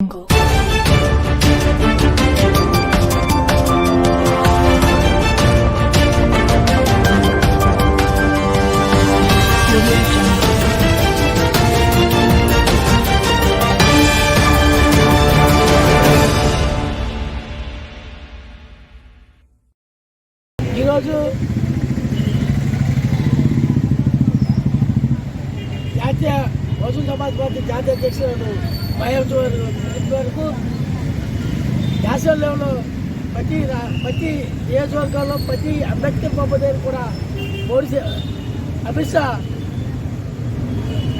jungle. Audio jungle. ఈరోజు జాతీయ Bahujan Samaj party జాతీయ అధ్యక్షుడు మహేష్ వరకు నేషనల్ లెవెల్లో ప్రతి ప్రతి నియోజకవర్గాల్లో ప్రతి అంబేద్కర్ బాబు దగ్గర కూడా మోడీ అమిత్ షా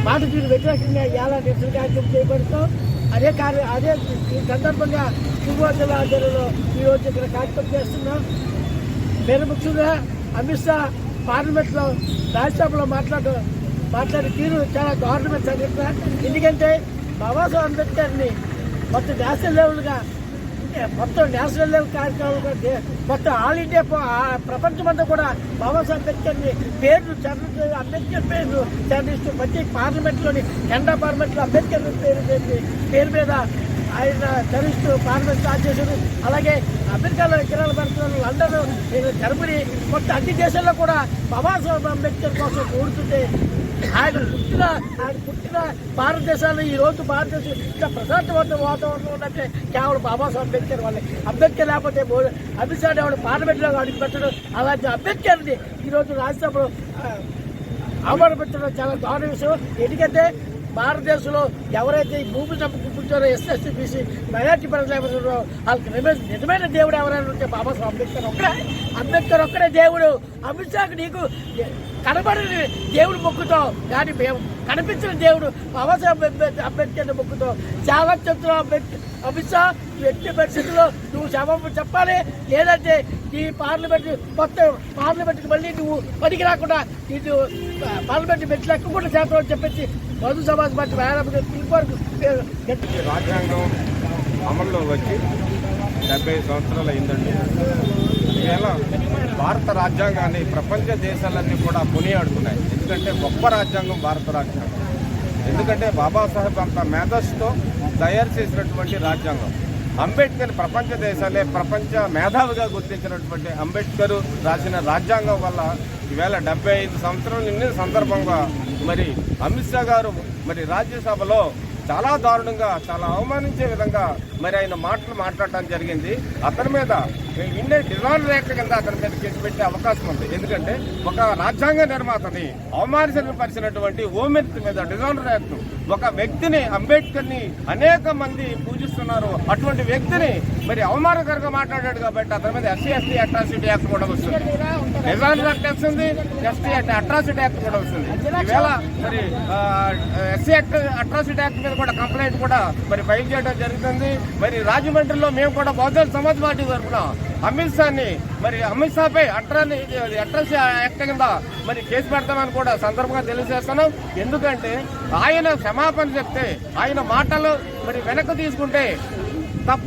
మాట తీరు వ్యతిరేకంగా ఎలా నిరసన కార్యక్రమం చేపడతాం అదే కార్య అదే ఈ సందర్భంగా తిరుపతి జిల్లా ఆధ్వర్యంలో ఈరోజు ఇక్కడ కార్యక్రమం చేస్తున్నాం. నేను ముఖ్యంగా అమిత్ షా పార్లమెంట్లో రాజ్యసభలో మాట్లాడు మాట్లాడే తీరు చాలా గవర్నమెంట్ సంఘటన ఎందుకంటే బాబాసాహెబ్ అంబేద్కర్ని మొత్తం నేషనల్ లెవెల్గా మొత్తం నేషనల్ లెవెల్ కార్యక్రమాలు మొత్తం ఆల్ ఇండియా ప్రపంచమంతా కూడా బాబాసాహెబ్ అంబేద్కర్ని పేర్లు చంద్ర అంబేద్కర్ పేర్లు చంద్రిస్తూ ప్రతి పార్లమెంట్లోని కెనడా పార్లమెంట్లో అంబేద్కర్ పేరు పేరు మీద ఆయన ధరిస్తూ పార్లమెంట్ స్టార్ట్ చేశారు. అలాగే అమెరికాలో విగ్రహాలు పెడుతున్నారు లండన్ జర్మనీ మొత్తం అన్ని దేశాల్లో కూడా బాబాసాహెబ్ అంబేద్కర్ కోసం కూడుతుంటే ఆయన పుట్టిన ఆయన పుట్టిన భారతదేశంలో ఈ రోజు భారతదేశం ఇంత ప్రశాంతవంత వాతావరణం ఉన్నట్టే కేవలం బాబాసాహెబ్ అంబేద్కర్ వాళ్ళే అంబేద్కర్ లేకపోతే అమిత్ షా ఎవరు పార్లమెంట్లో అడుగు పెట్టడం అలాంటి అంబేద్కర్ని ఈరోజు రాజ్యసభలో ఆ, అవమానపెట్టడం చాలా దారుణ విషయం. ఎందుకంటే భారతదేశంలో ఎవరైతే ఈ భూమి చంపుకుంటారో ఎస్ఎస్సీ బీసీ మైనార్టీ ప్రజలు వాళ్ళకి నిజమైన నిజమైన దేవుడు ఎవరైనా ఉంటే బాబాసాహెబ్ అంబేద్కర్ ఒక్కడే. అంబేద్కర్ ఒక్కడే దేవుడు. అమిత్ షాకు నీకు కనబడని దేవుడు మొక్కుతావు కానీ మేము కనిపించిన దేవుడు బాబాసాహెబ్ అంబేద్కర్ మొక్కుతో. మొక్కుతావు చాలా అంబేద్కర్ అమిత్ షా ఎట్టి పరిస్థితుల్లో నువ్వు క్షమాపణ చెప్పాలి. లేదంటే ఈ పార్లమెంట్ మొత్తం పార్లమెంట్కి మళ్ళీ నువ్వు పనికి రాకుండా ఇది పార్లమెంట్ మెట్లు ఎక్కకుండా చేస్తామని చెప్పేసి మధు సమాజ్ పార్టీ వ్యాయామం పిలుపు రాజ్యాంగం అమల్లో వచ్చి డెబ్బై సంవత్సరాలు అయిందండి. ఈవేళ భారత రాజ్యాంగాన్ని ప్రపంచ దేశాలన్నీ కూడా కొనియాడుతున్నాయి. ఎందుకంటే గొప్ప రాజ్యాంగం భారత రాజ్యాంగం. ఎందుకంటే బాబాసాహెబ్ అంత మేధస్సుతో తయారు చేసినటువంటి రాజ్యాంగం. అంబేద్కర్ ప్రపంచ దేశాలే ప్రపంచ మేధావిగా గుర్తించినటువంటి అంబేద్కర్ రాసిన రాజ్యాంగం వల్ల ఈవేళ డెబ్బై ఐదు సంవత్సరాలు నిండిన సందర్భంగా మరి అమిత్ షా గారు మరి రాజ్యసభలో చాలా దారుణంగా చాలా అవమానించే విధంగా మరి ఆయన మాటలు మాట్లాడటం జరిగింది. అతని మీద ఇండియన్ డిజాన్ రేఖ కింద అతని మీద కేసు పెట్టే అవకాశం ఉంది. ఎందుకంటే ఒక రాజ్యాంగ నిర్మాతని అవమానించపరిచినటువంటి ఓమెత్ మీద డిజాన్ రేఖ ఒక వ్యక్తిని అంబేద్కర్ని అనేక మంది పూజిస్తున్నారు. అటువంటి వ్యక్తిని మరి అవమానకరంగా మాట్లాడాడు కాబట్టి అతని మీద ఎస్సీ ఎస్టీ అట్రాసిటీ యాక్ట్ కూడా వస్తుంది. డిజాన్ యాక్ట్ వస్తుంది ఎస్టీ అట్రాసిటీ యాక్ట్ కూడా వస్తుంది. ఈవేళ మరి ఎస్సీ యాక్ట్ అట్రాసిటీ యాక్ట్ మీద కూడా కంప్లైంట్ కూడా మరి ఫైల్ చేయడం జరుగుతుంది. మరి రాజమండ్రిలో మేము కూడా బహుజన సమాజ్ పార్టీ తరఫున అమిత్ షాని మరి అమిత్ షాపై అట్రాన్ని అట్రస్ యాక్ట్ కింద మరి కేసు పెడతామని కూడా సందర్భంగా తెలియజేస్తున్నాం. ఎందుకంటే ఆయన క్షమాపణ చెప్తే ఆయన మాటలు మరి వెనక్కి తీసుకుంటే తప్ప